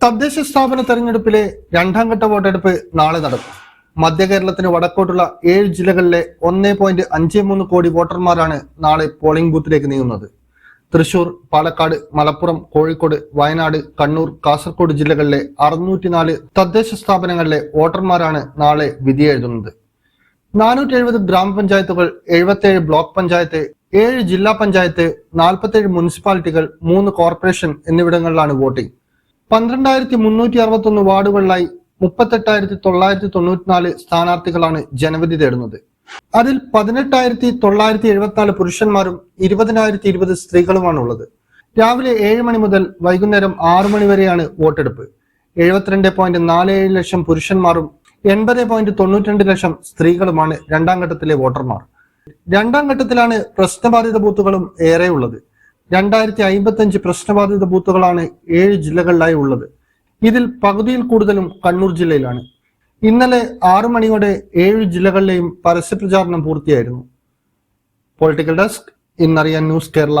തദ്ദേശ സ്ഥാപന തെരഞ്ഞെടുപ്പിലെ രണ്ടാം ഘട്ട വോട്ടെടുപ്പ് നാളെ നടക്കും. മധ്യ കേരളത്തിന് വടക്കോട്ടുള്ള ഏഴ് ജില്ലകളിലെ ഒന്നേ പോയിന്റ് അഞ്ച് മൂന്ന് കോടി വോട്ടർമാരാണ് നാളെ പോളിംഗ് ബൂത്തിലേക്ക് നീങ്ങുന്നത്. തൃശൂർ പാലക്കാട് മലപ്പുറം കോഴിക്കോട് വയനാട് കണ്ണൂർ കാസർഗോഡ് ജില്ലകളിലെ അറുന്നൂറ്റിനാല് തദ്ദേശ സ്ഥാപനങ്ങളിലെ വോട്ടർമാരാണ് നാളെ വിധിയെഴുതുന്നത് നാനൂറ്റി എഴുപത് ഗ്രാമപഞ്ചായത്തുകൾ എഴുപത്തേഴ് ബ്ലോക്ക് പഞ്ചായത്ത് ഏഴ് ജില്ലാ പഞ്ചായത്ത് നാൽപ്പത്തേഴ് മുനിസിപ്പാലിറ്റികൾ മൂന്ന് കോർപ്പറേഷൻ എന്നിവിടങ്ങളിലാണ് വോട്ടിംഗ്. പന്ത്രണ്ടായിരത്തി മുന്നൂറ്റി അറുപത്തൊന്ന് വാർഡുകളിലായി മുപ്പത്തെട്ടായിരത്തി തൊള്ളായിരത്തി തൊണ്ണൂറ്റിനാല് സ്ഥാനാർത്ഥികളാണ് ജനവിധി തേടുന്നത്. അതിൽ പതിനെട്ടായിരത്തി തൊള്ളായിരത്തി എഴുപത്തിനാല് പുരുഷന്മാരും ഇരുപതിനായിരത്തി ഇരുപത് സ്ത്രീകളുമാണ് ഉള്ളത് രാവിലെ ഏഴ് മണി മുതൽ വൈകുന്നേരം ആറു മണി വരെയാണ് വോട്ടെടുപ്പ്. എഴുപത്തിരണ്ട് പോയിന്റ് നാല് ഏഴ് ലക്ഷം പുരുഷന്മാരും എൺപത് പോയിന്റ് തൊണ്ണൂറ്റിരണ്ട് ലക്ഷം സ്ത്രീകളുമാണ് രണ്ടാം ഘട്ടത്തിലെ വോട്ടർമാർ. രണ്ടാം ഘട്ടത്തിലാണ് പ്രശ്നബാധിത ബൂത്തുകളും ഏറെയുള്ളത് രണ്ടായിരത്തി അയ്മ്പത്തഞ്ച് പ്രശ്നബാധിത ബൂത്തുകളാണ് ഏഴ് ജില്ലകളിലായി ഉള്ളത്. ഇതിൽ പകുതിയിൽ കൂടുതലും കണ്ണൂർ ജില്ലയിലാണ്. ഇന്നലെ ആറു മണിയോടെ ഏഴ് ജില്ലകളിലെയും പരസ്യപ്രചാരണം പൂർത്തിയായിരുന്നു. പൊളിറ്റിക്കൽ ഡെസ്ക് ഇന്നറിയാൻ ന്യൂസ് കേരള.